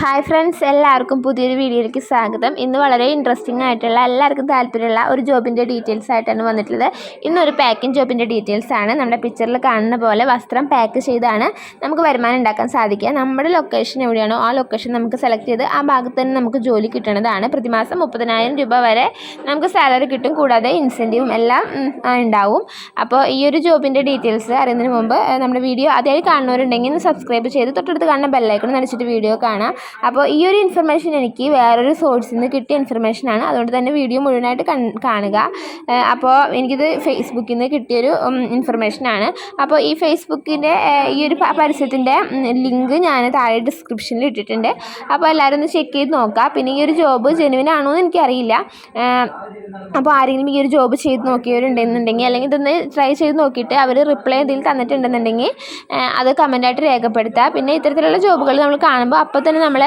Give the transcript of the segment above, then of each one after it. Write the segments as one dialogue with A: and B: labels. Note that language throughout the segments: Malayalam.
A: ഹായ് ഫ്രണ്ട്സ് എല്ലാവർക്കും പുതിയൊരു വീഡിയോയിലേക്ക് സ്വാഗതം. ഇന്ന് വളരെ ഇൻട്രസ്റ്റിംഗ് ആയിട്ടുള്ള എല്ലാവർക്കും താല്പര്യമുള്ള ഒരു ജോബിന്റെ ഡീറ്റെയിൽസ് ആയിട്ടാണ് വന്നിട്ടുള്ളത്. ഇന്നൊരു പാക്കിംഗ് ജോബിന്റെ ഡീറ്റെയിൽസ് ആണ്. നമ്മുടെ പിക്ചറിൽ കാണുന്ന പോലെ വസ്ത്രം പാക്ക് ചെയ്താണ് നമുക്ക് വരുമാനം ഉണ്ടാക്കാൻ സാധിക്കുക. നമ്മുടെ ലൊക്കേഷൻ എവിടെയാണോ ആ ലൊക്കേഷൻ നമുക്ക് സെലക്ട് ചെയ്ത് ആ ഭാഗത്ത് തന്നെ നമുക്ക് ജോലി കിട്ടുന്നതാണ് പ്രതിമാസം മുപ്പതിനായിരം രൂപ വരെ നമുക്ക് സാലറി കിട്ടും. കൂടാതെ ഇൻസെന്റീവും എല്ലാം ഉണ്ടാവും. അപ്പോൾ ഈ ഒരു ജോബിന്റെ ഡീറ്റെയിൽസ് അറിയുന്നതിന് മുമ്പ് നമ്മുടെ വീഡിയോ ആദ്യമായി കാണുന്നവരുണ്ടെങ്കിൽ സബ്സ്ക്രൈബ് ചെയ്ത് തൊട്ടടുത്ത് കാണുന്ന ബെല്ലൈക്കൺ നടിച്ചിട്ട് വീഡിയോ കാണാം അപ്പോൾ ഈ ഒരു ഇൻഫർമേഷൻ എനിക്ക് വേറൊരു സോഴ്സിൽ നിന്ന് കിട്ടിയ ഇൻഫർമേഷനാണ് അതുകൊണ്ട് തന്നെ വീഡിയോ മുഴുവനായിട്ട് കാണുക. അപ്പോൾ എനിക്കിത് ഫേസ്ബുക്കിൽ നിന്ന് കിട്ടിയൊരു ഇൻഫർമേഷനാണ് അപ്പോൾ ഈ ഫേസ്ബുക്കിന്റെ ഈ ഒരു പരസ്യത്തിന്റെ ലിങ്ക് ഞാൻ താഴെ ഡിസ്ക്രിപ്ഷനിൽ ഇട്ടിട്ടുണ്ട്. അപ്പോൾ എല്ലാവരും ഒന്ന് ചെക്ക് ചെയ്ത് നോക്കുക. പിന്നെ ഈ ഒരു ജോബ് ജെനുവിൻ ആണോ എന്ന് എനിക്കറിയില്ല. അപ്പോൾ ആരെങ്കിലും ഈ ഒരു ജോബ് ചെയ്ത് നോക്കിയവരുണ്ടെന്നുണ്ടെങ്കിൽ അല്ലെങ്കിൽ ഇതൊന്ന് ട്രൈ ചെയ്ത് നോക്കിയിട്ട് അവർ റിപ്ലൈ എന്തെങ്കിലും തന്നിട്ടുണ്ടെന്നുണ്ടെങ്കിൽ അത് കമന്റായിട്ട് രേഖപ്പെടുത്തുക. പിന്നെ ഇത്തരത്തിലുള്ള ജോബുകൾ നമ്മൾ കാണുമ്പോൾ അപ്പോൾ തന്നെ നമ്മൾ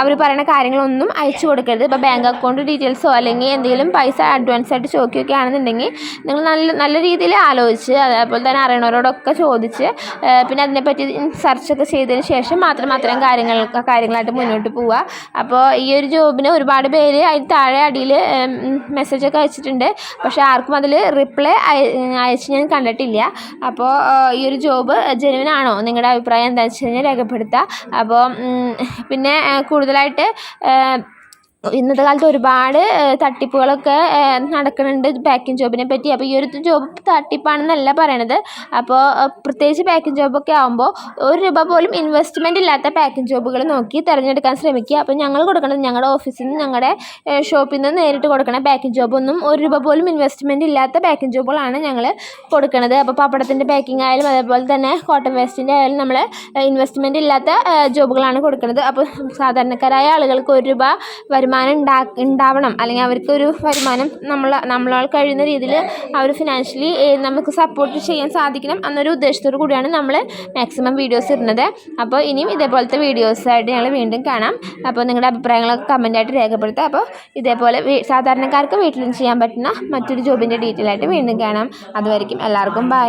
A: അവർ പറയുന്ന കാര്യങ്ങളൊന്നും അയച്ചു കൊടുക്കരുത്. ഇപ്പോൾ ബാങ്ക് അക്കൗണ്ട് ഡീറ്റെയിൽസോ അല്ലെങ്കിൽ എന്തെങ്കിലും പൈസ അഡ്വാൻസ് ആയിട്ട് ചോദിക്കുകയൊക്കെ ആണെന്നുണ്ടെങ്കിൽ നിങ്ങൾ നല്ല നല്ല രീതിയിൽ ആലോചിച്ച് അതേപോലെ തന്നെ അറിയണവരോടൊക്കെ ചോദിച്ച് പിന്നെ അതിനെപ്പറ്റി സെർച്ചൊക്കെ ചെയ്തതിന് ശേഷം മാത്രം അത്തരം കാര്യങ്ങൾക്ക് കാര്യങ്ങളായിട്ട് മുന്നോട്ട് പോവുക. അപ്പോൾ ഈ ഒരു ജോബിന് ഒരുപാട് പേര് അതിന് താഴെ അടിയിൽ മെസ്സേജൊക്കെ അയച്ചിട്ടുണ്ട്. പക്ഷേ ആർക്കും അതിൽ റിപ്ലൈ അയച്ച് ഞാൻ കണ്ടിട്ടില്ല. അപ്പോൾ ഈ ഒരു ജോബ് ജെനുവിനാണോ നിങ്ങളുടെ അഭിപ്രായം എന്താണെന്ന് വെച്ച് കഴിഞ്ഞാൽ രേഖപ്പെടുത്തുക. അപ്പോൾ പിന്നെ കൂടുതലായിട്ട് ഇന്നത്തെ കാലത്ത് ഒരുപാട് തട്ടിപ്പുകളൊക്കെ നടക്കുന്നുണ്ട് ബാക്കിങ് ജോബിനെ പറ്റി. അപ്പോൾ ഈ ഒരു ജോബ് തട്ടിപ്പാണെന്നല്ല പറയണത്. അപ്പോൾ പ്രത്യേകിച്ച് ബാക്കിങ് ജോബൊക്കെ ആകുമ്പോൾ ഒരു രൂപ പോലും ഇൻവെസ്റ്റ്മെന്റ് ഇല്ലാത്ത ബാക്കിംഗ് ജോബുകൾ നോക്കി തിരഞ്ഞെടുക്കാൻ ശ്രമിക്കുക. അപ്പോൾ ഞങ്ങൾ കൊടുക്കുന്നത് ഞങ്ങളുടെ ഓഫീസിൽ നിന്ന് ഞങ്ങളുടെ ഷോപ്പിൽ നിന്ന് നേരിട്ട് കൊടുക്കണ പാക്കിംഗ് ജോബൊന്നും ഒരു രൂപ പോലും ഇൻവെസ്റ്റ്മെന്റ് ഇല്ലാത്ത ബാക്കിംഗ് ജോബുകളാണ് ഞങ്ങൾ കൊടുക്കുന്നത് അപ്പോൾ പപ്പടത്തിന്റെ പാക്കിംഗ് ആയാലും അതേപോലെ തന്നെ കോട്ടൺ വേസ്റ്റിന്റെ ആയാലും നമ്മൾ ഇൻവെസ്റ്റ്മെന്റ് ഇല്ലാത്ത ജോബുകളാണ് കൊടുക്കുന്നത് അപ്പോൾ സാധാരണക്കാരായ ആളുകൾക്ക് ഒരു രൂപ വരുമാനം ഉണ്ടാ ഉണ്ടാവണം. അല്ലെങ്കിൽ അവർക്കൊരു വരുമാനം നമ്മൾ നമ്മളാൽ കഴിയുന്ന രീതിയിൽ അവർ ഫിനാൻഷ്യലി നമുക്ക് സപ്പോർട്ട് ചെയ്യാൻ സാധിക്കണം എന്നൊരു ഉദ്ദേശത്തോടു കൂടിയാണ് നമ്മൾ മാക്സിമം വീഡിയോസ് ഇടുന്നത്. അപ്പോൾ ഇനിയും ഇതേപോലത്തെ വീഡിയോസായിട്ട് ഞങ്ങൾ വീണ്ടും കാണാം. അപ്പോൾ നിങ്ങളുടെ അഭിപ്രായങ്ങളൊക്കെ കമന്റായിട്ട് രേഖപ്പെടുത്തുക. അപ്പോൾ ഇതേപോലെ സാധാരണക്കാർക്ക് നിന്ന് ചെയ്യാൻ പറ്റുന്ന മറ്റൊരു ജോബിന്റെ ഡീറ്റെയിൽ ആയിട്ട് വീണ്ടും കാണാം. അതുവരെയും എല്ലാവർക്കും ബൈ